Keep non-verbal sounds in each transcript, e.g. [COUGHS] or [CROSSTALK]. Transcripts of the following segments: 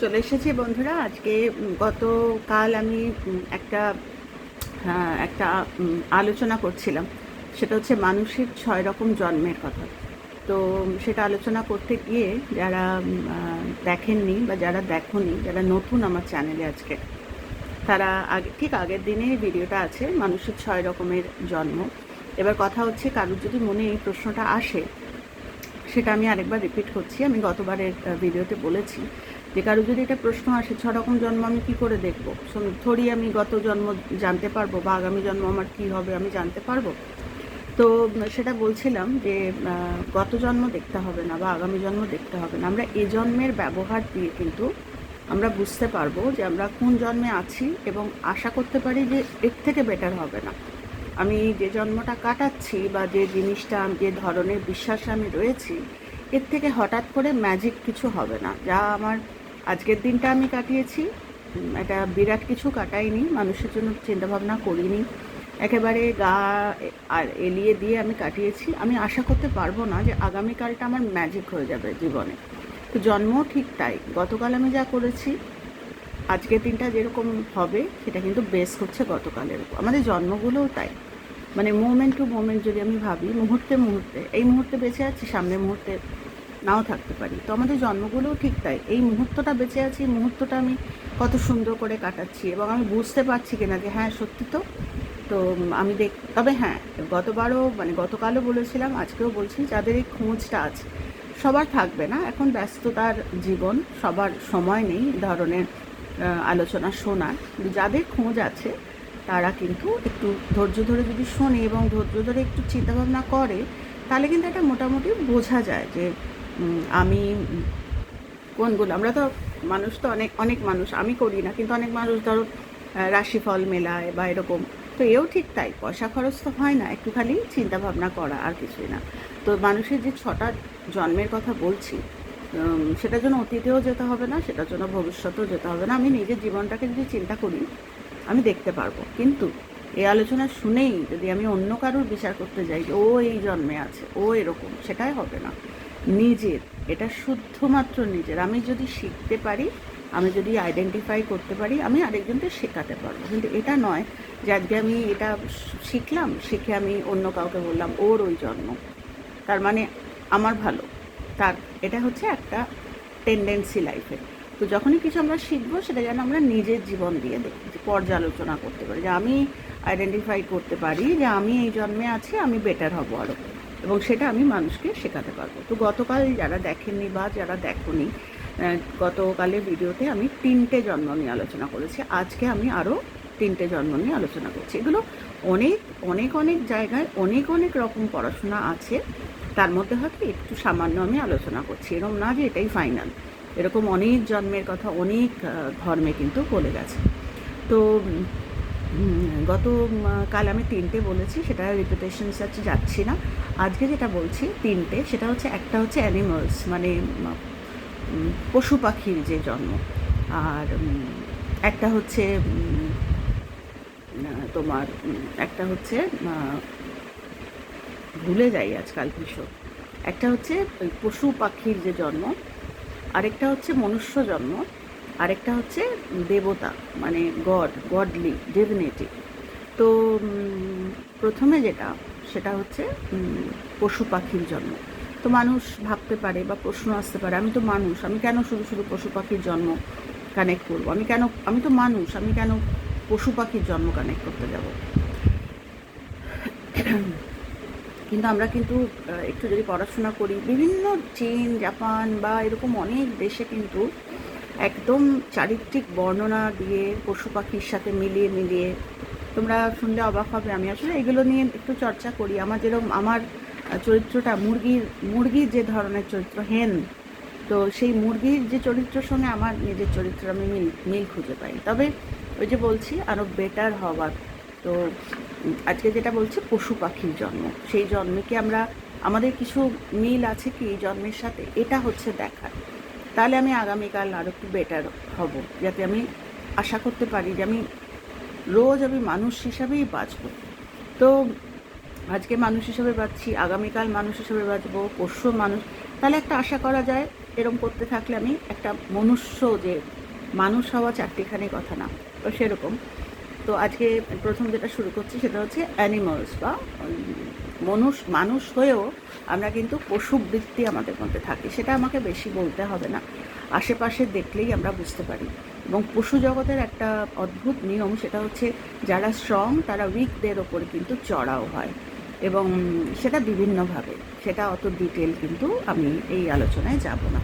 চলে এসেছি বন্ধুরা। আজকে গতকাল আমি একটা হ্যাঁ, একটা আলোচনা করছিলাম। সেটা হচ্ছে মানুষের ছয় রকম জন্মের কথা। তো সেটা আলোচনা করতে গিয়ে যারা দেখেননি বা যারা দেখোনি যারা নতুন আমার চ্যানেলে আজকে তারা আগে ঠিক আগের দিনে ভিডিওটা আছে মানুষের ছয় রকমের জন্ম। এবার কথা হচ্ছে কারোর যদি মনে এই প্রশ্নটা আসে সেটা আমি আরেকবার রিপিট করছি। আমি গতবারের ভিডিওতে বলেছি যে কারও যদি এটা প্রশ্ন আসে ছ রকম জন্ম আমি কি করে দেখব? থরি আমি গত জন্ম জানতে পারব বা আগামী জন্ম আমার কি হবে আমি জানতে পারব। তো, সেটা বলছিলাম যে গত জন্ম দেখতে হবে না বা আগামী জন্ম দেখতে হবে না। আমরা এ জন্মের ব্যবহার দিয়ে কিন্তু আমরা বুঝতে পারব যে আমরা কোন জন্মে আছি এবং আশা করতে পারি যে এর থেকে বেটার হবে না। আমি যে জন্মটা কাটাচ্ছি বা যে জিনিসটা, যে ধরনের বিশ্বাসে আমি রয়েছি, এর থেকে হঠাৎ করে ম্যাজিক কিছু হবে না। যা আমার আজকের দিনটা আমি কাটিয়েছি। এটা বিরাট কিছু কাটাইনি, মানুষের জন্য চিন্তাভাবনা করিনি। একেবারে গা আর এলিয়ে দিয়ে আমি কাটিয়েছি। আমি আশা করতে পারব না যে আগামীকালটা আমার ম্যাজিক হয়ে যাবে জীবনে। তো জন্মও ঠিক তাই। গতকাল আমি যা করেছি, আজকের দিনটা যেরকম হবে, সেটা কিন্তু বেস হচ্ছে গতকালের উপর। আমাদের জন্মগুলোও তাই। মানে মোমেন্ট টু মোমেন্ট যদি আমি ভাবি, মুহূর্তে মুহূর্তে, এই মুহূর্তে বেঁচে আছি, সামনের মুহূর্তে নাও থাকতে পারি। তো আমাদের জন্মগুলোও ঠিক তাই। এই মুহূর্তটা বেঁচে আছি, এই মুহূর্তটা আমি কত সুন্দর করে কাটাচ্ছি এবং আমি বুঝতে পারছি কিনা যে হ্যাঁ সত্যি তো। তো আমি দেখ, তবে হ্যাঁ গতবারও মানে গতকালও বলেছিলাম, আজকেও বলছি, যাদের এই খোঁজটা আছে, সবার থাকবে না। এখন ব্যস্ততার জীবন, সবার সময় নেই ধরনের আলোচনা শোনার। যাদের খোঁজ আছে, তারা কিন্তু একটু ধৈর্য ধরে যদি শোনে এবং ধৈর্য ধরে একটু চিন্তাভাবনা করে, তাহলে কিন্তু এটা মোটামুটি বোঝা যায় যে আমি কোনগুলো আমরা তো মানুষ তো অনেক অনেক মানুষ, আমি করি না, কিন্তু অনেক মানুষ ধরো রাশিফল মেলায় বা এরকম। তো এও ঠিক তাই, পয়সা খরচ তো হয় না একটু খালি চিন্তা ভাবনা করা আর কিছুই না। তো মানুষের যে ছটা জন্মের কথা বলছি সেটার জন্য অতীতেও যেতে হবে না, সেটার জন্য ভবিষ্যতেও যেতে হবে না। আমি নিজের জীবনটাকে যদি চিন্তা করি, আমি দেখতে পারব। কিন্তু এই আলোচনা শুনেই যদি আমি অন্য কারোর বিচার করতে যাই ও এই জন্মে আছে, ও এরকম, সেটাই হবে না। নিজের, এটা শুদ্ধমাত্র নিজের। আমি যদি শিখতে পারি, আমি যদি আইডেন্টিফাই করতে পারি, আমি আরেকজনকে শেখাতে পারব। কিন্তু এটা নয় যে আজকে আমি এটা শিখলাম, শিখে আমি অন্য কাউকে বললাম, ওর ওই জন্ম। তার মানে আমার ভালো। তার, এটা হচ্ছে একটা টেন্ডেন্সি লাইফে তো যখনই কিছু আমরা শিখব, সেটা যেন আমরা নিজের জীবন দিয়ে দেখি পর্যালোচনা করতে পারি, যে আমি আইডেন্টিফাই করতে পারি যে আমি এই জন্মে আছি, আমি বেটার হব আরও এবং সেটা আমি মানুষকে শেখাতে পারব। তো গতকাল যারা দেখেননি বা যারা দেখনি গতকালের ভিডিওতে আমি তিনটে জন্ম নিয়ে আলোচনা করেছি। আজকে আমি আরও তিনটে জন্ম নিয়ে আলোচনা করছি। এগুলো অনেক অনেক অনেক জায়গায় অনেক অনেক রকম পড়াশোনা আছে। তার মধ্যে হয়তো একটু সামান্য আমি আলোচনা করছি। এরকম না যে এটাই ফাইনাল এরকম অনেক জন্মের কথা অনেক ধর্মে কিন্তু বলে গেছে। তো গত কাল আমি তিনটে বলেছি, সেটা রিপিটেশন আছে যাচ্ছি না। আজকে যেটা বলছি, তিনটে, সেটা হচ্ছে, একটা হচ্ছে অ্যানিমালস মানে পশু পাখির যে জন্ম। আর একটা হচ্ছে তোমার একটা হচ্ছে ভুলে যাই আজকাল ভীষণ একটা হচ্ছে পশু পাখির যে জন্ম, আরেকটা হচ্ছে মনুষ্য জন্ম। আরেকটা হচ্ছে দেবতা মানে গড গডলি ডিভিনিটি তো প্রথমে যেটা, সেটা হচ্ছে পশু পাখির জন্ম। তো মানুষ ভাবতে পারে বা প্রশ্ন আসতে পারে, আমি তো মানুষ, আমি কেন শুধু শুধু পশু পাখির জন্ম কানেক্ট করব? আমি কেন, আমি তো মানুষ, আমি কেন পশু পাখির জন্ম কানেক্ট করতে যাব? কিন্তু আমরা কিন্তু একটু যদি পড়াশোনা করি, বিভিন্ন চীন, জাপান বা এরকম অনেক দেশে কিন্তু একদম চারিত্রিক বর্ণনা দিয়ে পশু পাখির সাথে মিলিয়ে মিলিয়ে তোমরা শুনলে অবাক হবে। আমি আসলে এগুলো নিয়ে একটু চর্চা করি। আমার যেরকম আমার চরিত্রটা মুরগির মুরগির যে ধরনের চরিত্র, হেন, তো সেই মুরগির যে চরিত্রের সঙ্গে আমার নিজের চরিত্র আমি মিল মিল খুঁজে পাই। তবে ওই যে বলছি আরও বেটার হওয়ার, তো আজকে যেটা বলছি, পশু পাখির জন্ম। সেই জন্মে কি আমরা, আমাদের কিছু মিল আছে কি এই জন্মের সাথে? এটা হচ্ছে দেখার। তাহলে আমি আগামীকাল আরও একটু বেটার হব, যাতে আমি আশা করতে পারি যে আমি রোজ আমি মানুষ হিসাবেই বাঁচব। তো আজকে মানুষ হিসেবে বাঁচছি, আগামীকাল মানুষ হিসেবে বাঁচব, পরশু মানুষ, তাহলে একটা আশা করা যায়, এরম করতে থাকলে আমি একটা মনুষ্য যে মানুষ হওয়া চারটিখানি কথা না, তো সেরকম। তো আজকে প্রথম যেটা শুরু করছি সেটা হচ্ছে অ্যানিমালস বা মনুষ, মানুষ হয়েও আমরা কিন্তু পশুবৃত্তি আমাদের মধ্যে থাকে। সেটা আমাকে বেশি বলতে হবে না। আশেপাশে দেখলেই আমরা বুঝতে পারি। এবং পশু জগতের একটা অদ্ভুত নিয়ম, সেটা হচ্ছে যারা স্ট্রং তারা উইকদের ওপর কিন্তু চড়াও হয়। এবং সেটা বিভিন্নভাবে। সেটা অত ডিটেল কিন্তু আমি এই আলোচনায় যাব না।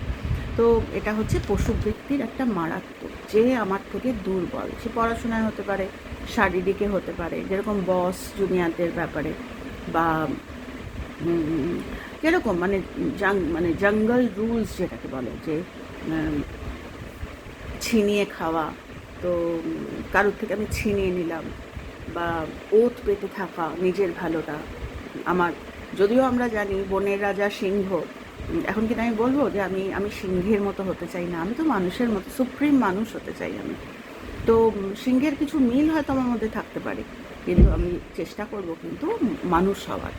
তো এটা হচ্ছে পশুবৃত্তির একটা মারাত্মক, যে আমার থেকে দুর্বল। সে পড়াশোনায় হতে পারে, শারীরিকে হতে পারে, যেরকম বস জুনিয়রদের ব্যাপারে। বা উম, যেরকম মানে জাং মানে জঙ্গল রুলস যেটাকে বলে যে ছিনিয়ে খাওয়া তো কারোর থেকে আমি ছিনিয়ে নিলাম বা ওত পেতে থাকা নিজের ভালোটা আমার। যদিও আমরা জানি বনের রাজা সিংহ এখন কিন্তু আমি বলব যে আমি আমি সিংহের মতো হতে চাই না আমি তো মানুষের মতো সুপ্রিম মানুষ হতে চাই আমি। তো সিংহের কিছু মিল হয়তো আমার মধ্যে থাকতে পারে। কিন্তু আমি চেষ্টা করব কিন্তু মানুষ হওয়ার।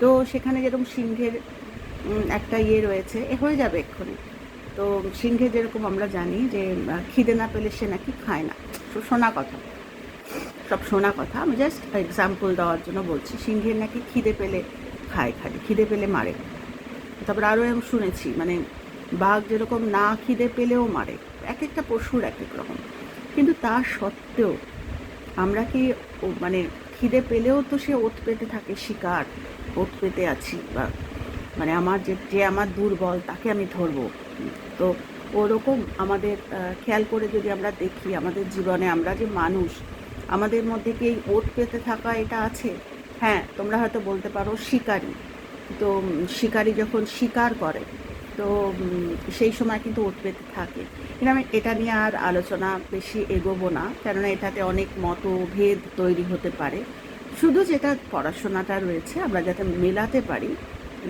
তো সেখানে যেরকম সিংহের একটা ইয়ে রয়েছে, এ হয়ে যাবে এক্ষুনি। তো সিংহে যেরকম আমরা জানি যে খিদে না পেলে সে নাকি খায় না। শোনা কথা। সব শোনা কথা। আমি জাস্ট এক্সাম্পল দেওয়ার জন্য বলছি, সিংহের নাকি খিদে পেলে খায় খালি, খিদে পেলে মারে। তারপর আরও আমি শুনেছি মানে বাঘ যেরকম না খিদে পেলেও মারে। এক একটা পশুর এক এক রকম। কিন্তু তা সত্ত্বেও আমরা কি মানে খিদে পেলেও তো সে ওত পেতে থাকে, শিকার, ওত পেতে আছি বা মানে আমার যে যে আমার দুর্বল তাকে আমি ধরবো। তো ওরকম আমাদের খেয়াল করে যদি আমরা দেখি আমাদের জীবনে আমরা যে মানুষ, আমাদের মধ্যে কি এই ওত পেতে থাকা এটা আছে? হ্যাঁ তোমরা হয়তো বলতে পারো শিকারী। তো শিকারী যখন শিকার করে তো সেই সময় কিন্তু পেতে থাকে। কিন্তু আমি এটা নিয়ে আর আলোচনা বেশি এগোবো না, কেননা এটাতে অনেক মতভেদ তৈরি হতে পারে। শুধু যেটা পড়াশোনাটা রয়েছে, আমরা যাতে মেলাতে পারি,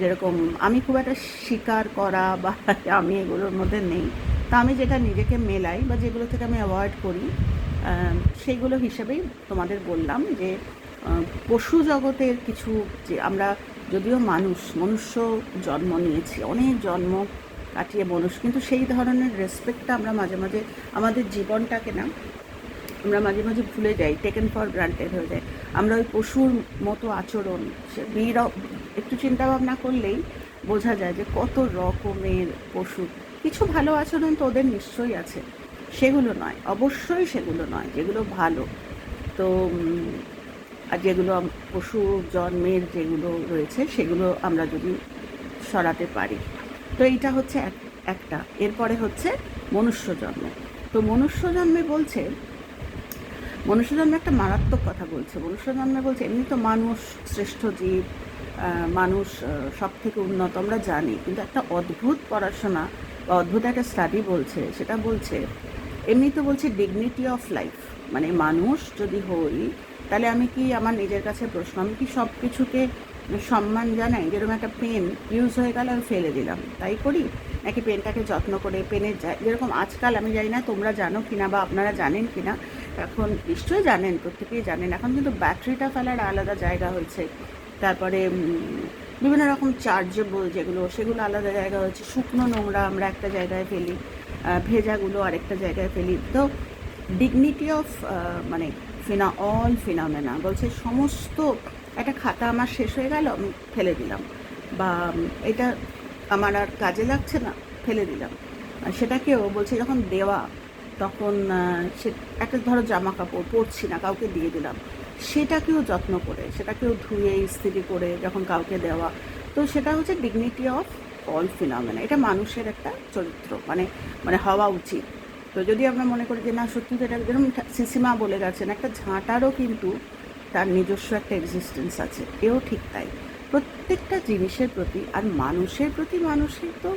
যেরকম আমি খুব একটা স্বীকার করা বা [LAUGHS] আমি এগুলোর মধ্যে নেই। তা আমি যেটা নিজেকে মেলাই বা যেগুলো থেকে আমি অ্যাভয়েড করি সেইগুলো হিসেবেই তোমাদের বললাম যে পশু জগতের কিছু যে আমরা যদিও মানুষ, মনুষ্য জন্ম নিয়েছি, অনেক জন্ম কাটিয়ে মানুষ কিন্তু সেই ধরনের রেসপেক্টটা আমরা মাঝে মাঝে, আমাদের জীবনটাকে না, আমরা মাঝে মাঝে ভুলে যাই টেকেন ফর গ্রান্টেড হয়ে যায় আমরা ওই পশুর মতো আচরণ বির- একটু চিন্তা ভাবনা করলেই বোঝা যায় যে কত রকমের পশু। কিছু ভালো আচরণ তো ওদের নিশ্চয়ই আছে, সেগুলো নয়, অবশ্যই সেগুলো নয়, যেগুলো ভালো। তো আর যেগুলো পশু জন্মের যেগুলো রয়েছে, সেগুলো আমরা যদি সরাতে পারি। তো এইটা হচ্ছে এক- একটা। এরপরে হচ্ছে মনুষ্য জন্ম। তো মনুষ্য জন্মে বলছে, মনুষ্য জন্মে একটা মারাত্মক কথা বলছে। মনুষ্য জন্মে বলছে, এমনি তো মানুষ শ্রেষ্ঠ জীব মানুষ সব থেকে উন্নত, আমরা জানি। কিন্তু একটা অদ্ভুত পড়াশোনা বা অদ্ভুত একটা স্টাডি বলছে, সেটা বলছে, এমনি তো বলছে ডিগনিটি অফ লাইফ মানে মানুষ যদি হই তাহলে আমি কি আমার নিজের কাছে প্রশ্ন, আমি কি সব কিছুকে সম্মান জানাই? যেরকম একটা পেন ইউজ হয়ে গেল, আমি ফেলে দিলাম। তাই করি? নাকি পেনটাকে যত্ন করে পেনের যেরকম আজকাল, আমি জানি না তোমরা জানো কি না বা আপনারা জানেন কি না এখন নিশ্চয়ই জানেন, প্রত্যেকেই জানেন। এখন কিন্তু ব্যাটারিটা ফেলার আলাদা জায়গা হয়েছে। তারপরে বিভিন্ন রকম চার্জেবল যেগুলো, সেগুলো আলাদা জায়গা হয়েছে। শুকনো নোংরা আমরা একটা জায়গায় ফেলি ভেজাগুলো আরেকটা জায়গায় ফেলি। তো ডিগনিটি অফ মানে ফিনা অল ফিনামেনা বলছে সমস্ত, একটা খাতা আমার শেষ হয়ে গেল, আমি ফেলে দিলাম। বা, এটা আমার আর কাজে লাগছে না, ফেলে দিলাম। সেটাকেও বলছে যখন দেওয়া, তখন সে একটা ধরো জামা কাপড় পরছি না, কাউকে দিয়ে দিলাম। সেটাকেও যত্ন করে, সেটাকেও ধুয়ে, ইস্ত্রি করে যখন কাউকে দেওয়া, তো সেটা হচ্ছে ডিগনিটি অফ অল ফিনমেনা এটা মানুষের একটা চরিত্র মানে মানে হওয়া উচিত। তো যদি আমরা মনে করি যে, না, সত্যি এটা যেরকম সিসিমা বলে গেছেন, একটা ঝাঁটারও কিন্তু তার নিজস্ব একটা এক্সিস্টেন্স আছে। এও ঠিক তাই। প্রত্যেকটা জিনিসের প্রতি আর মানুষের প্রতি মানুষের তো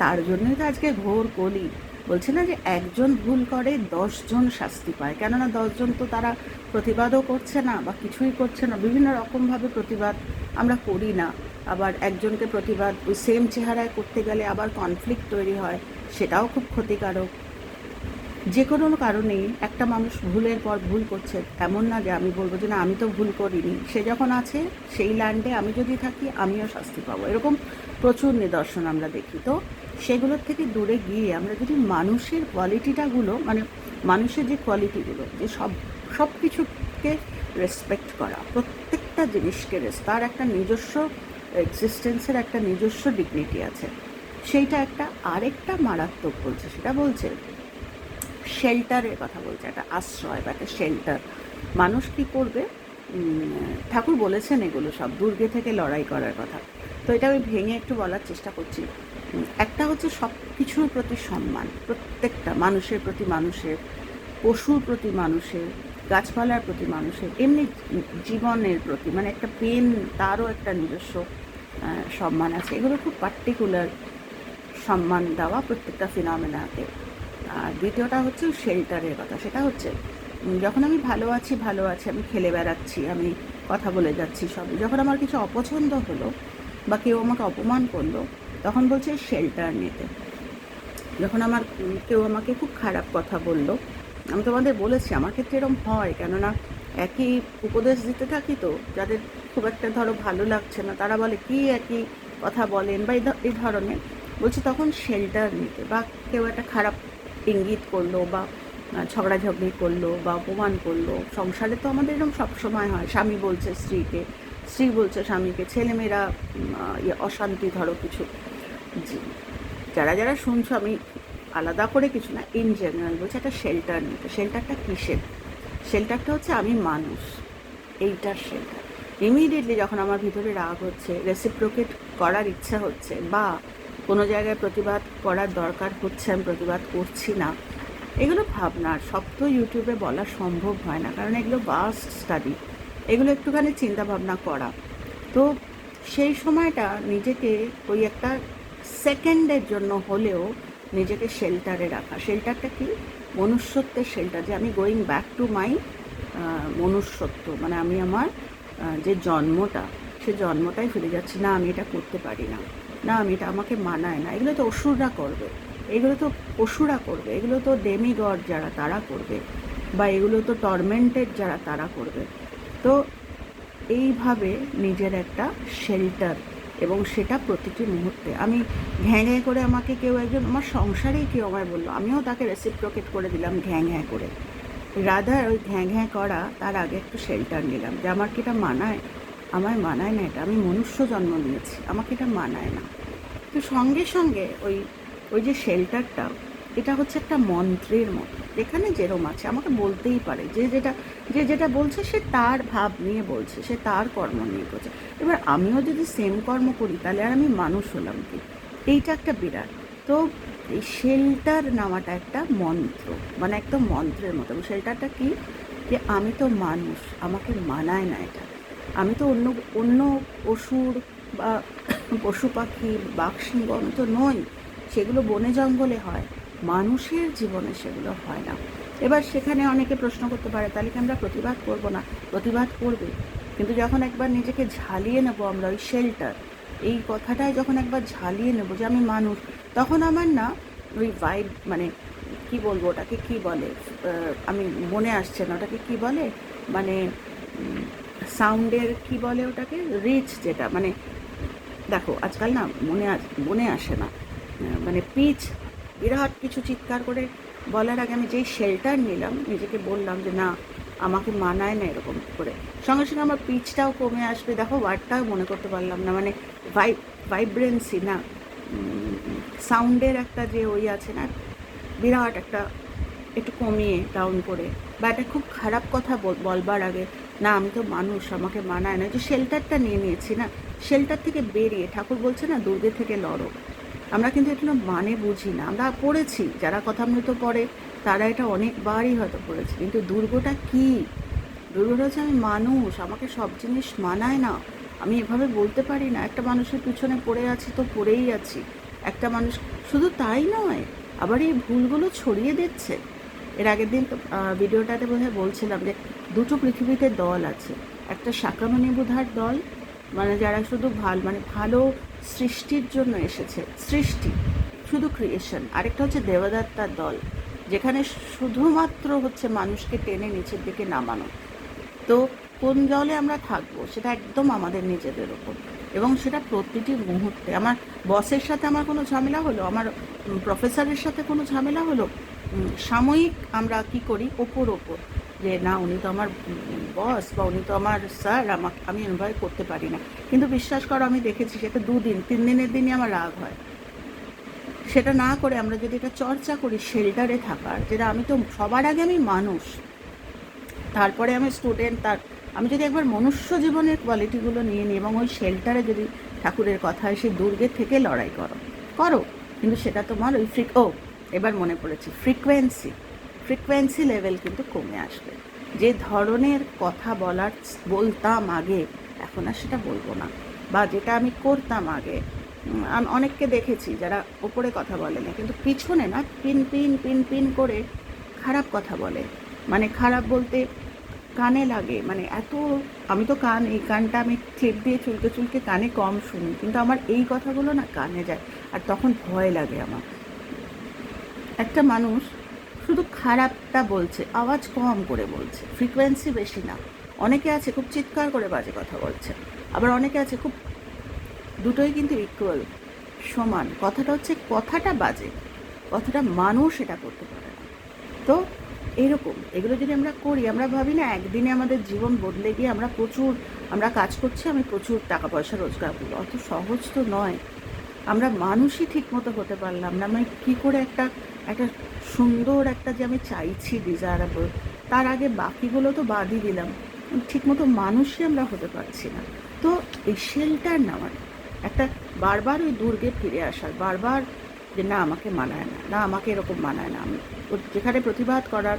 তার জন্যই তো আজকে ঘোর কলি। বলছে না যে একজন ভুল করে, দশজন শাস্তি পায়। কেননা দশজন তো তারা প্রতিবাদও করছে না বা কিছুই করছে না। বিভিন্ন রকমভাবে প্রতিবাদ আমরা করি না। আবার একজনকে প্রতিবাদ ওই সেম চেহারায় করতে গেলে আবার কনফ্লিক্ট তৈরি হয়, সেটাও খুব ক্ষতিকারক। যে কোনো কারণেই একটা মানুষ ভুলের পর ভুল করছে, এমন না যে আমি বলব যে না, আমি তো ভুল করিনি। সে যখন আছে, সেই ল্যান্ডে আমি যদি থাকি, আমিও শাস্তি পাবো। এরকম প্রচুর নিদর্শন আমরা দেখি। তো সেগুলোর থেকে দূরে গিয়ে আমরা যদি মানুষের কোয়ালিটিটাগুলো মানে মানুষের যে কোয়ালিটিগুলো যে সব সব কিছুকে রেসপেক্ট করা, প্রত্যেকটা জিনিসকে রেস তার একটা নিজস্ব এক্সিস্টেন্সের একটা নিজস্ব ডিগনিটি আছে। সেইটা একটা আরেকটা মারাত্মক বলছে, সেটা বলছে শেল্টারের কথা বলছে, একটা আশ্রয় বা একটা শেল্টার মানুষ কী করবে? ঠাকুর বলেছেন এগুলো সব, দুর্গে থেকে লড়াই করার কথা। তো এটা আমি ভেঙে একটু বলার চেষ্টা করছি। একটা হচ্ছে সব কিছুর প্রতি সম্মান, প্রত্যেকটা মানুষের প্রতি মানুষের, পশুর প্রতি মানুষের, গাছপালার প্রতি মানুষের, এমনি জীবনের প্রতি মানে একটা পেন তারও একটা নিজস্ব সম্মান আছে। এগুলো খুব পার্টিকুলার সম্মান দেওয়া প্রত্যেকটা ফিনমেনাকে আর দ্বিতীয়টা হচ্ছে শেল্টারের কথা। সেটা হচ্ছে যখন আমি ভালো আছি ভালো আছি, আমি খেলে বেড়াচ্ছি, আমি কথা বলে যাচ্ছি সব যখন আমার কিছু অপছন্দ হলো বা কেউ আমাকে অপমান করল, তখন বলছে শেল্টার নিতে। যখন আমার কেউ আমাকে খুব খারাপ কথা বলল, আমি তোমাদের বলেছি, আমার ক্ষেত্রে এরকম হয়, কেননা একই উপদেশ দিতে থাকি তো, যাদের খুব একটা ধরো ভালো লাগছে না, তারা বলে, কি একই কথা বলেন? বা এই ধরনের। বলছি, তখন শেল্টার নিতে। বা কেউ একটা খারাপ ইঙ্গিত করল বা ঝগড়াঝগড়ি করল বা অপমান করল। সংসারে তো আমাদের এরকম সবসময় হয়। স্বামী বলছে স্ত্রীকে, স্ত্রী বলছে স্বামীকে, ছেলেমেয়েরা ইয়ে অশান্তি ধরো কিছু। যারা যারা শুনছো, আমি আলাদা করে কিছু না ইন জেনারেল বলছে একটা শেল্টার নিতে শেল্টারটা কিসের? শেল্টারটা হচ্ছে আমি মানুষ। এইটার শেল্টার ইমিডিয়েটলি যখন আমার ভিতরে রাগ হচ্ছে রেসিপ্রোকেট করার ইচ্ছা হচ্ছে বা কোনো জায়গায় প্রতিবাদ করার দরকার হচ্ছে, আমি প্রতিবাদ করছি না। এগুলো ভাবনার সব তো ইউটিউবে বলা সম্ভব হয় না, কারণ এগুলো বাস্ট স্টাডি এগুলো একটুখানি চিন্তা ভাবনা করা। তো সেই সময়টা নিজেকে ওই একটা সেকেন্ডের জন্য হলেও নিজেকে শেল্টারে রাখা। শেল্টারটা কি? মনুষ্যত্বের শেল্টার যে আমি গোয়িং ব্যাক টু মাই মনুষ্যত্ব। মানে আমি আমার যে জন্মটা, সে জন্মটাই ফিরে যাচ্ছি, না, আমি এটা করতে পারি না। না, আমি এটা আমাকে মানায় না। এগুলো তো অসুররা করবে। এগুলো তো পশুরা করবে। এগুলো তো ডেমিগড যারা, তারা করবে। বা এগুলো তো টর্মেন্টেড যারা, তারা করবে। তো এইভাবে নিজের একটা শেল্টার এবং সেটা প্রতিটি মুহূর্তে। আমি ঘ্যাঁ ঘ্যাঁ করে আমাকে কেউ একজন, আমার সংসারেই কেউ আমায় বলল, আমিও তাকে রেসিপ্রোকেট করে দিলাম ঘ্যাঁ ঘ্যাঁ করে। রাধার ওই ঘ্যাঁ ঘ্যাঁ করা, তার আগে একটু শেল্টার নিলাম। যে আমার কি এটা মানায়? আমায় মানায় না এটা। আমি মনুষ্য জন্ম নিয়েছি। আমাকে এটা মানায় না। তো সঙ্গে সঙ্গে ওই ওই যে শেল্টারটা, এটা হচ্ছে একটা মন্ত্রের মতো। যেখানে যেরম আছে, আমাকে বলতেই পারে। যে যেটা যে যেটা বলছে, সে তার ভাব নিয়ে বলছে, সে তার কর্ম নিয়ে করছে। এবার আমিও যদি সেম কর্ম করি, তাহলে আর আমি মানুষ হলাম কি? এইটা একটা বিরাট। তো এই শেল্টার নামাটা একটা মন্ত্র মানে একদম মন্ত্রের মতো। শেল্টারটা কি? যে আমি তো মানুষ, আমাকে মানায় না এটা। আমি তো অন্য অন্য পশুর বা [COUGHS] পশু পাখি বাঘ সিংহ আমি তো নই। সেগুলো বনে জঙ্গলে হয়। মানুষের জীবনে সেগুলো হয় না। এবার সেখানে অনেকে প্রশ্ন করতে পারে, তাহলে কি আমরা প্রতিবাদ করব না? প্রতিবাদ করবে। কিন্তু যখন একবার নিজেকে ঝালিয়ে নেব আমরা ওই শেল্টার এই কথাটাই যখন একবার ঝালিয়ে নেব যে আমি মানুষ, তখন আমার না ওই ভাইব মানে কি বলব, ওটাকে কি বলে? আমি মনে আসছে না। ওটাকে কি বলে? মানে সাউন্ডের কি বলে ওটাকে? রিচ যেটা মানে দেখো, আজকাল না মনে মনে আসে না। মানে পিচ বিরাট কিছু চিৎকার করে বলার আগে আমি যেই শেল্টার নিলাম, নিজেকে বললাম যে, না, আমাকে মানায় না এরকম করে। সঙ্গে সঙ্গে আমার পিচটাও কমে আসবে। দেখো ওয়ার্ডটাও মনে করতে পারলাম না মানে ভাই ভাইব্রেন্সি না। সাউন্ডের একটা যে ওই আছে না, বিরাট একটা একটু কমিয়ে ডাউন করে। বা একটা খুব খারাপ কথা বল- বলবার আগে না, আমি তো মানুষ, আমাকে মানায় না। যে শেল্টারটা নিয়ে নিয়েছি না শেল্টার থেকে বেরিয়ে ঠাকুর বলছে না, দুর্গে থেকে লড়ো। আমরা কিন্তু এগুলো মানে বুঝি না। আমরা পড়েছি, যারা কথা কথামৃত পড়ে, তারা এটা অনেকবারই হয়তো পড়েছে। কিন্তু দুর্গটা কি? দুর্গটা হচ্ছে আমি মানুষ, আমাকে সব জিনিস মানায় না। আমি এভাবে বলতে পারি না। একটা মানুষের পিছনে পড়ে আছি তো পড়েই আছি। একটা মানুষ, শুধু তাই নয়, আবার এই ভুলগুলো ছড়িয়ে দিচ্ছে। এর আগের দিন ভিডিওটাতে বোধহয় বলছিলাম যে দুটো পৃথিবীতে দল আছে। একটা শাকামণি বুধার দল মানে যারা শুধু ভালো মানে ভালো সৃষ্টির জন্য এসেছে। সৃষ্টি, শুধু ক্রিয়েশন আরেকটা হচ্ছে দেবদত্তার দল, যেখানে শুধুমাত্র হচ্ছে মানুষকে টেনে নিচের দিকে নামানো। তো কোন দলে আমরা থাকব, সেটা একদম আমাদের নিজেদের ওপর। এবং সেটা প্রতিটি মুহূর্তে। আমার বসের সাথে আমার কোনো ঝামেলা হলো? আমার প্রফেসরের সাথে কোনো ঝামেলা হলো? সাময়িক আমরা কি করি? ওপর ওপর। যে না, উনি তো আমার বস বা উনি তো আমার স্যার আমাকে আমি এনভয় করতে পারি না। কিন্তু বিশ্বাস করো, আমি দেখেছি সেটা দুদিন তিন দিনের দিনই আমার রাগ হয়। সেটা না করে আমরা যদি এটা চর্চা করি শেল্টারে থাকার, যেটা আমি তো সবার আগে আমি মানুষ। তারপরে আমি স্টুডেন্ট তার, আমি যদি একবার মনুষ্য জীবনের কোয়ালিটিগুলো নিয়ে নিই এবং ওই শেল্টারে যদি ঠাকুরের কথা সেই দুর্গের থেকে লড়াই করো করো। কিন্তু সেটা তোমার ওই ফ্রিক ও এবার মনে পড়েছে ফ্রিকোয়েন্সি ফ্রিকোয়েন্সি লেভেল কিন্তু কমে আসবে। যে ধরনের কথা বলার, বলতাম আগে, এখন আর সেটা বলব না। বা যেটা আমি করতাম আগে অনেককে দেখেছি যারা ওপরে কথা বলে না, কিন্তু পিছনে না পিন পিন পিন পিন করে খারাপ কথা বলে। মানে খারাপ বলতে কানে লাগে মানে এত, আমি তো কান, এই কানটা আমি ক্লিপ দিয়ে চুলকে চুলকে কানে কম শুনি, কিন্তু আমার এই কথাগুলো না কানে যায়, আর তখন ভয় লাগে আমার। একটা মানুষ শুধু খারাপটা বলছে, আওয়াজ কম করে বলছে ফ্রিকোয়েন্সি বেশি না। অনেকে আছে খুব চিৎকার করে বাজে কথা বলছে, আবার অনেকে আছে খুব দুটোই কিন্তু ইকুয়াল সমান। কথাটা হচ্ছে কথাটা বাজে, কথাটা মানুষ এটা করতে পারে না। তো এরকম, এগুলো যদি আমরা করি, আমরা ভাবি না একদিনে আমাদের জীবন বদলে গিয়ে আমরা প্রচুর, আমরা কাজ করছি, আমি প্রচুর টাকা পয়সা রোজগার করব। অত সহজ তো নয়। আমরা মানুষই ঠিক মতো হতে পারলাম না আমি কী করে একটা একটা সুন্দর একটা যে আমি চাইছি ডিজায়ারেবল তার আগে বাকিগুলো তো বাদই দিলাম। ঠিকমতো মানুষই আমরা হতে পারছি না। তো এই শেল্টার নেওয়ার, একটা বারবার ওই দুর্গে ফিরে আসার, বারবার যে না, আমাকে মানায় না না, আমাকে এরকম মানায় না, আমি যেখানে প্রতিবাদ করার,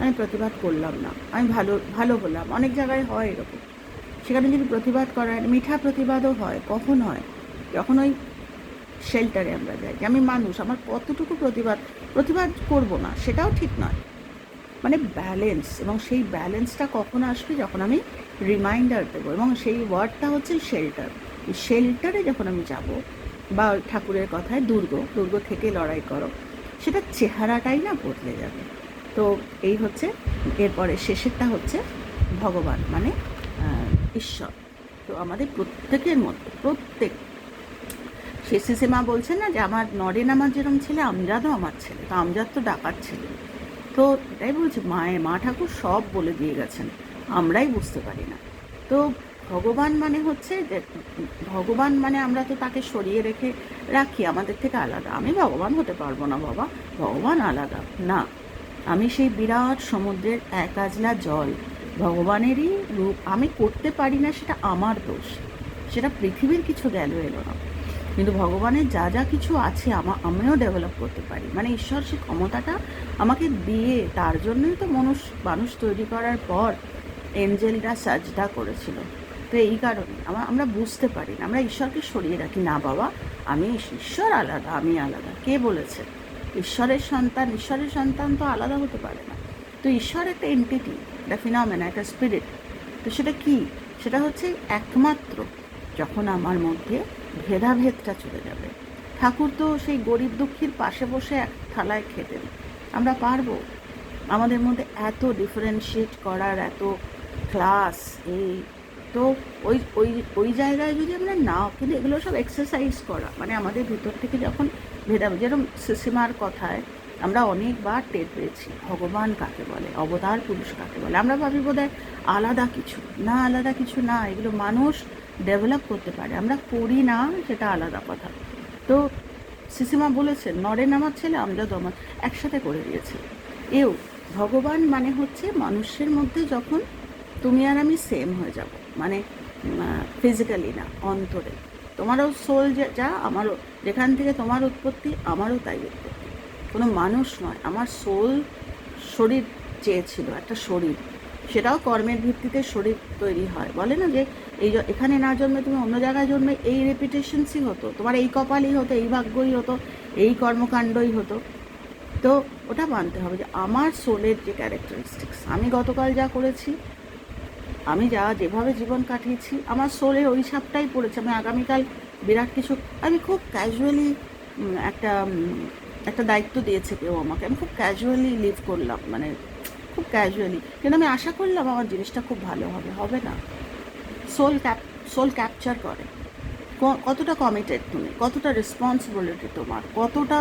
আমি প্রতিবাদ করলাম না, আমি ভালো ভালো হলাম, অনেক জায়গায় হয় এরকম। সেখানে যদি প্রতিবাদ করার মিঠা প্রতিবাদও হয়, কখন হয়? যখন ওই শেল্টারে আমরা যাই, যে আমি মানুষ, আমার কতটুকু প্রতিবাদ প্রতিবাদ করব না, সেটাও ঠিক নয়। মানে ব্যালেন্স এবং সেই ব্যালেন্সটা কখন আসবে যখন আমি রিমাইন্ডার দেবো, এবং সেই ওয়ার্ডটা হচ্ছে শেল্টার শেল্টারে যখন আমি যাব, বা ঠাকুরের কথায় দুর্গ দুর্গ থেকে লড়াই করো, সেটা চেহারাটাই না বদলে যাবে। তো এই হচ্ছে, এরপরে শেষেরটা হচ্ছে ভগবান মানে ঈশ্বর। তো আমাদের প্রত্যেকের মধ্যে, প্রত্যেক সে সিসিমা বলছেন না যে, আমার নরেন আমার যেরকম ছেলে আমজাদও আমার ছেলে। তো আমজাদ তো ডাকার ছেলে। তো এটাই বলছি মায়ের মা ঠাকুর সব বলে দিয়ে গেছেন। আমরাই বুঝতে পারি না। তো ভগবান মানে হচ্ছে যে, ভগবান মানে আমরা তো তাকে সরিয়ে রেখে রাখি, আমাদের থেকে আলাদা। আমি ভগবান হতে পারব না, বাবা। ভগবান আলাদা। না, আমি সেই বিরাট সমুদ্রের এক আজলা জল, ভগবানেরই রূপ। আমি করতে পারি না, সেটা আমার দোষ। সেটা পৃথিবীর কিছু গেল এলো না। কিন্তু ভগবানের যা যা কিছু আছে আমা আমিও ডেভেলপ করতে পারি। মানে ঈশ্বর সে ক্ষমতাটা আমাকে দিয়ে তার জন্যই তো মানুষ মানুষ তৈরি করার পর এঞ্জেলরা সাজদা করেছিল। তো এই কারণে আমরা আমরা বুঝতে পারি না, আমরা ঈশ্বরকে সরিয়ে রাখি। না বাবা, আমি ঈশ্বর আলাদা, আমি আলাদা। কে বলেছে? ঈশ্বরের সন্তান ঈশ্বরের সন্তান তো আলাদা হতে পারে না। তো ঈশ্বর একটা এন্টিটি একটা ফিনমেনা একটা স্পিরিট তো সেটা কি? সেটা হচ্ছে একমাত্র, যখন আমার মধ্যে ভেদাভেদটা চলে যাবে। ঠাকুর তো সেই গরিব দুঃখীর পাশে বসে এক থালায় খেতেন। আমরা পারব? আমাদের মধ্যে এত ডিফারেন্সিয়েট করার, এত ক্লাস এই। তো ওই ওই ওই জায়গায় যদি আমরা না কিন্তু এগুলো সব এক্সারসাইজ করা। মানে আমাদের ভিতর থেকে যখন ভেদাভেদ, যেরকম সিসিমার কথায় আমরা অনেকবার টের পেয়েছি, ভগবান কাকে বলে, অবতার পুরুষ কাকে বলে, আমরা ভাবি বোধহয় আলাদা কিছু। না, আলাদা কিছু না, এগুলো মানুষ ডেভেলপ করতে পারে। আমরা করি না, সেটা আলাদা কথা। তো সিসিমা বলেছেন নরেন আমার ছেলে আমার। একসাথে করে দিয়েছে। এও, ভগবান মানে হচ্ছে মানুষের মধ্যে যখন তুমি আর আমি সেম হয়ে যাব। মানে ফিজিক্যালি না, অন্তরে। তোমারও সোল যা আমারও, যেখান থেকে তোমার উৎপত্তি, আমারও তাই উৎপত্তি। কোনো মানুষ নয়, আমার সোল শরীর চেয়েছিল একটা শরীর। সেটাও কর্মের ভিত্তিতে শরীর তৈরি হয়। বলে না যে এই এখানে না জন্মে তুমি অন্য জায়গায় জন্মে এই রেপিটেশনসই হতো। তোমার এই কপালই হতো, এই ভাগ্যই হতো, এই কর্মকাণ্ডই হতো। তো ওটা মানতে হবে যে আমার সোলের যে ক্যারেক্টারিস্টিক্স আমি গতকাল যা করেছি, আমি যা যেভাবে জীবন কাটিয়েছি, আমার সোলে ওই ছাপটাই পড়েছে। আমি আগামীকাল বিরাট কিছু, আমি খুব ক্যাজুয়ালি একটা একটা দায়িত্ব দিয়েছে কেউ আমাকে। আমি খুব ক্যাজুয়ালি লিভ করলাম মানে খুব ক্যাজুয়ালি কিন্তু আমি আশা করলাম আমার জিনিসটা খুব ভালো হবে হবে না। সোল ক্যাপ সোল ক্যাপচার করে। কতটা কমিটেড তুমি? কতটা রেসপন্সিবিলিটি তোমার? কতটা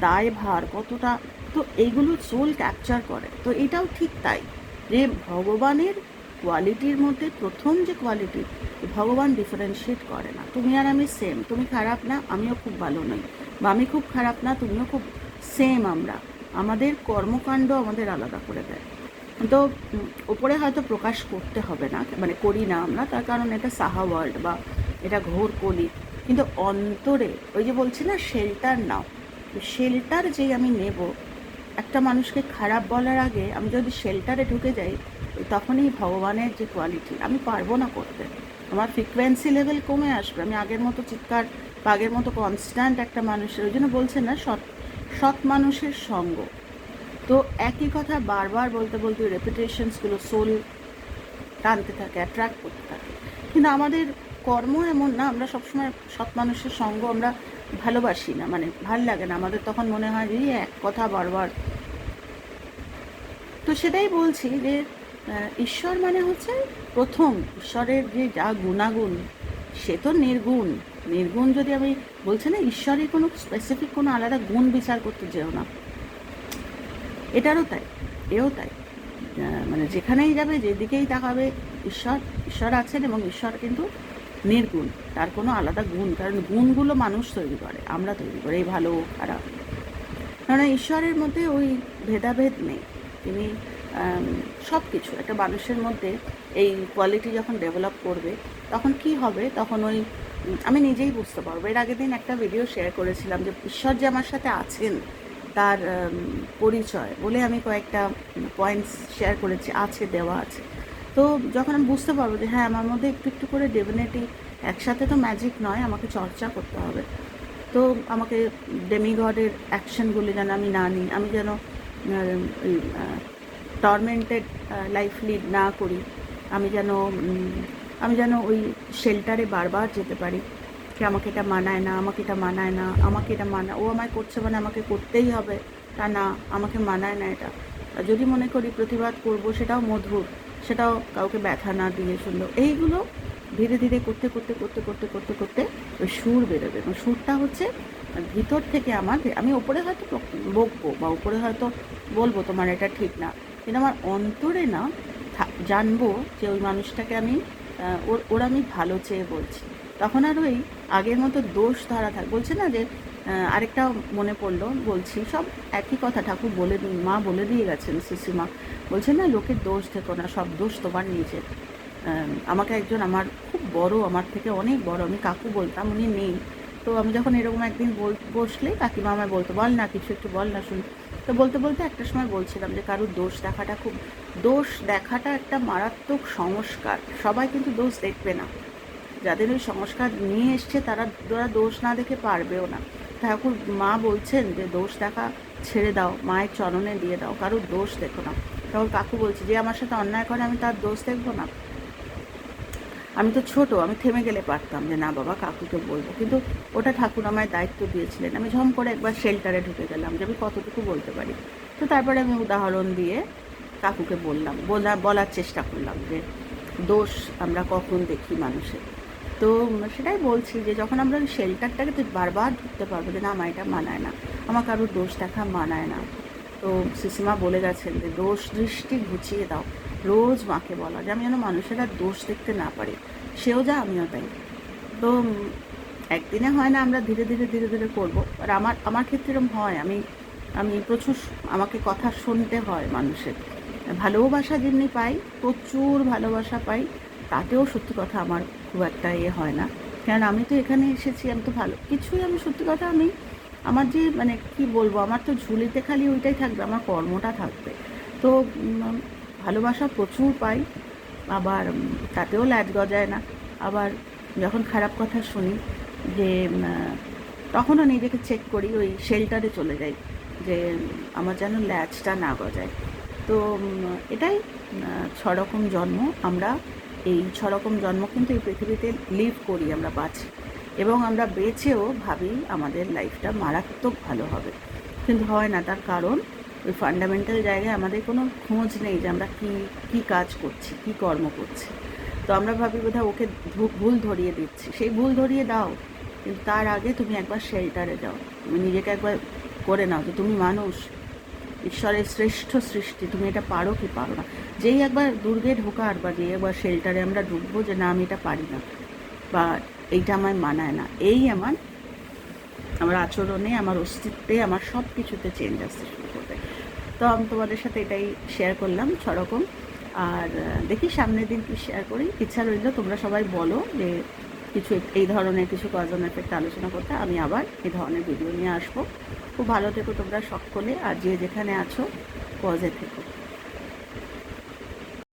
দায়ভার? কতটা, তো এইগুলো সোল ক্যাপচার করে। তো এটাও ঠিক তাই যে ভগবানের কোয়ালিটির মধ্যে প্রথম যে কোয়ালিটি ভগবান ডিফারেন্সিয়েট করে না। তুমি আর আমি সেম তুমি খারাপ না, আমিও খুব ভালো নই। বা আমি খুব খারাপ না, তুমিও খুব সেম আমরা। আমাদের কর্মকাণ্ড আমাদের আলাদা করে দেয়। তো ওপরে হয়তো প্রকাশ করতে হবে না মানে করি না আমরা, তার কারণ এটা সাহা ওয়ার্ল্ড বা এটা ঘোর কলি। কিন্তু অন্তরে, ওই যে বলছি না শেল্টার নাও। শেল্টার যেই আমি নেব, একটা মানুষকে খারাপ বলার আগে আমি যদি শেল্টারে ঢুকে যাই তখনই ভগবানের যে কোয়ালিটি আমি পারব না করতে। আমার ফ্রিকোয়েন্সি লেভেল কমে আসবে। আমি আগের মতো চিৎকার বা আগের মতো কনস্ট্যান্ট একটা মানুষের, ওই জন্য বলছেন না, সৎ সৎ মানুষের সঙ্গ। তো একই কথা বারবার বলতে বলতে রেপুটেশনসগুলো সোল টানতে থাকে অ্যাট্রাক্ট করতে থাকে। কিন্তু আমাদের কর্ম এমন না, আমরা সবসময় সৎ মানুষের সঙ্গ আমরা ভালোবাসি না মানে ভালো লাগে না। আমাদের তখন মনে হয় যে এক কথা বারবার। তো সেটাই বলছি যে ঈশ্বর মানে হচ্ছে প্রথম। ঈশ্বরের যে যা গুণাগুণ, সে তো নির্গুণ। নির্গুণ যদি আমি বলছি না, ঈশ্বরের কোনো স্পেসিফিক কোনো আলাদা গুণ বিচার করতে যেও না। এটারও তাই, এও তাই। মানে যেখানেই যাবে, যেদিকেই তাকাবে, ঈশ্বর ঈশ্বর আছেন এবং ঈশ্বর কিন্তু নির্গুণ। তার কোনো আলাদা গুণ, কারণ গুণগুলো মানুষ তৈরি করে, আমরা তৈরি করি, এই ভালো খারাপ কারণ ঈশ্বরের মধ্যে ওই ভেদাভেদ নেই। তিনি সব কিছু একটা মানুষের মধ্যে এই কোয়ালিটি যখন ডেভেলপ করবে, তখন কি হবে? তখন ওই, আমি নিজেই বুঝতে পারব। এর আগের দিন একটা ভিডিও শেয়ার করেছিলাম যে, ঈশ্বর যে আমার সাথে আছেন তার পরিচয় বলে আমি কয়েকটা পয়েন্টস শেয়ার করেছি, আছে, দেওয়া আছে। তো যখন আমি বুঝতে পারব যে হ্যাঁ আমার মধ্যে একটু একটু করে ডেফিনেটলি একসাথে তো ম্যাজিক নয়, আমাকে চর্চা করতে হবে। তো আমাকে ডেমিগডের অ্যাকশনগুলি যেন আমি না নিই, আমি যেন টর্মেন্টেড লাইফ লিড না করি। আমি যেন আমি যেন ওই শেল্টারে বারবার যেতে পারি। যে আমাকে এটা মানায় না, আমাকে এটা মানায় না, আমাকে এটা মানা, ও আমায় করছে মানে আমাকে করতেই হবে। তা না, আমাকে মানায় না এটা। যদি মনে করি প্রতিবাদ করব, সেটাও মধুর, সেটাও কাউকে ব্যথা না দিয়ে সুন্দর। এইগুলো ধীরে ধীরে করতে করতে করতে করতে করতে করতে ওই সুর বেরোবে। এবং সুরটা হচ্ছে ভিতর থেকে আমার, আমি ওপরে হয়তো বকবো বা উপরে হয়তো বলব, তোমার এটা ঠিক না। কিন্তু আমার অন্তরে না জানব যে ওই মানুষটাকে আমি ওর ওর আমি ভালো চেয়ে বলছি। তখন আর ওই আগের মতো দোষ ধরা থাক, বলছে না যে আরেকটা মনে পড়ল, বলছি, সব একই কথা ঠাকুর বলে মা বলে দিয়ে গেছেন শিশিমা। বলছে, না লোকের দোষ থেকো না, সব দোষ তোমার নিজের। আমাকে একজন আমার খুব বড়, আমার থেকে অনেক বড়, আমি কাকু বলতাম, উনি নেই। তো আমি যখন এরকম একদিন বল, বসলে কাকিমা আমায় বলতো, বল না, কিছু একটু বল না, শুনি। তো বলতে বলতে একটা সময় বলছিলাম যে, কারোর দোষ দেখাটা খুব, দোষ দেখাটা একটা মারাত্মক সংস্কার। সবাই কিন্তু দোষ দেখবে না। যাদের ওই সংস্কার নিয়ে এসছে, তারা তারা দোষ না দেখে পারবেও না। ঠাকুর, মা বলছেন যে, দোষ দেখা ছেড়ে দাও, মায়ের চরণে দিয়ে দাও, কারোর দোষ দেখো না। তখন কাকু বলছে, যে আমার সাথে অন্যায় করে, আমি তার দোষ দেখব না। আমি তো ছোট, আমি থেমে গেলে পারতাম যে, না বাবা, কাকুকে বলব। কিন্তু ওটা ঠাকুর আমায় দায়িত্ব দিয়েছিলেন। আমি ঝম করে একবার শেল্টারে ঢুকে গেলাম যে, আমি কতটুকু বলতে পারি? তো তারপরে আমি উদাহরণ দিয়ে কাকুকে বললাম, বলা, বলার চেষ্টা করলাম যে, দোষ আমরা কখন দেখি মানুষের? তো সেটাই বলছি যে যখন আমরা শেল্টারটাকে তো বারবার ঢুকতে পারব যে না আমার এটা মানায় না। আমার কারোর দোষ দেখা মানায় না। তো সিসিমা বলে গেছেন যে, দোষ দৃষ্টি ঘুচিয়ে দাও। রোজ মাকে বলা যে, আমি যেন মানুষের দোষ দেখতে না পারি। সেও যা, আমিও তাই। তো একদিনে হয় না আমরা ধীরে ধীরে ধীরে ধীরে করব। আর আমার আমার ক্ষেত্রে এরকম হয়। আমি আমি প্রচুর আমাকে কথা শুনতে হয় মানুষের। ভালোবাসা যেমনি পাই, প্রচুর ভালোবাসা পাই, তাতেও সত্যি কথা আমার খুব একটা ইয়ে হয় না। কারণ আমি তো এখানে এসেছি, আমি তো ভালো, কিছুই আমি সত্যি কথা আমি, আমার যে মানে কি বলব, আমার তো ঝুলিতে খালি ওইটাই থাকবে, আমার কর্মটা থাকবে। তো ভালোবাসা প্রচুর পাই, আবার তাতেও ল্যাজ গজায় না। আবার যখন খারাপ কথা শুনি যে তখনও নিজেকে চেক করি, ওই শেল্টারে চলে যাই, যে, আমার যেন ল্যাজটা না গজায়। তো এটাই ছ রকম জন্ম, আমরা এই ছ রকম জন্ম কিন্তু এই পৃথিবীতে লিভ করি আমরা বাঁচি। এবং আমরা বেঁচেও ভাবি আমাদের লাইফটা মারাত্মক ভালো হবে। কিন্তু হয় না, তার কারণ ওই ফান্ডামেন্টাল জায়গায় আমাদের কোনো খোঁজ নেই যে আমরা কী কী কাজ করছি, কী কর্ম করছি। তো আমরা ভাবি বোধহয় ওকে ভুল ধরিয়ে দিচ্ছি। সেই ভুল ধরিয়ে দাও, কিন্তু তার আগে তুমি একবার শেল্টারে যাও। তুমি নিজেকে একবার করে নাও যে তুমি মানুষ, ঈশ্বরের শ্রেষ্ঠ সৃষ্টি, তুমি এটা পারো কি পারো না। যেই একবার দুর্গে ঢোকার বা যেই একবার শেল্টারে আমরা ঢুকবো যে না, আমি এটা পারি না বা এইটা আমায় মানায় না, এই আমার আমার আচরণে, আমার অস্তিত্বে, আমার সব কিছুতে চেঞ্জ আসতে শুরু করবে। তো আমি তোমাদের সাথে এটাই শেয়ার করলাম ছরকম। আর দেখি সামনের দিন কি শেয়ার করি। ইচ্ছা রইল তোমরা সবাই বলো যে কিছু এই ধরনের কিছু কজন এফেক্ট আলোচনা করতে। আমি আবার এই ধরনের ভিডিও নিয়ে আসব। খুব ভালো থেকো তোমরা সকলে, আর যে যেখানে আছো পজে থেকো।